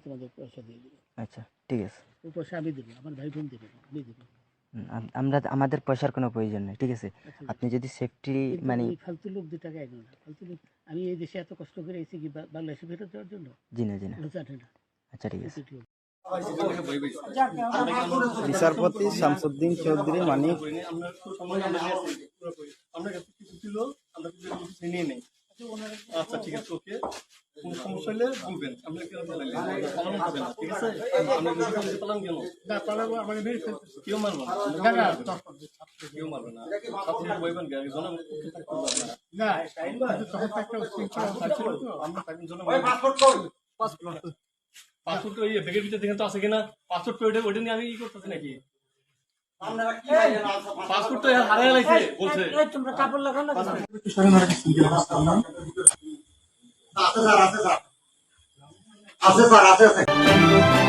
তোমাদের পয়সা দিয়ে দেবো আচ্ছা ঠিক আছে। ও পয়সা আমি দেবো আমার ভাই বোন দেবে আমি দেবো আমরা আমাদের পয়সার কোনো প্রয়োজন নেই ঠিক আছে? আচ্ছা, আপনি যদি সেফটি মানে ফালতু লোক দু টাকা এগো না ফালতু লোক আমি এই দেশে এত কষ্ট করে এসেছি কি বা- বাংলাদেশে ফেরত যাওয়ার জন্য? জি না জি না। আচ্ছা ঠিক আছে। বিচারপতি শামসুদ্দিন চৌধুরী মানিক। আমরা কাছে কিছু ছিল আমরা কিছু কিছু নিয়ে নেই। আচ্ছা ঠিক আছে ওকে। কোন সমস্যা হলে বলবেন। আমরা কেন পালাইলে পালানো হবে না ঠিক আছে? আমরা পালান কেন? না পালাবো আমাকে মেরে ফেলতেছে। কেউ মারবে না। কেউ মারবে না। ছাত্র বইবেন কে একজন না। কিন্তু তখন তো একটা উচ্ছৃঙ্খলা হচ্ছিল তো আমরা তাকে জন্য পাসপোর্ট ওই ব্যাগের ভিতরে দেখেন তো আছে কিনা? পাসপোর্ট ওইটা ওইটা নিয়ে আমি ই করতেছি নাকি? পাসপোর্ট তো হারাই লাগছে বলছে। তোমরা কাপড় লাগাও না আছে স্যার আছে স্যার। আছে স্যার আছে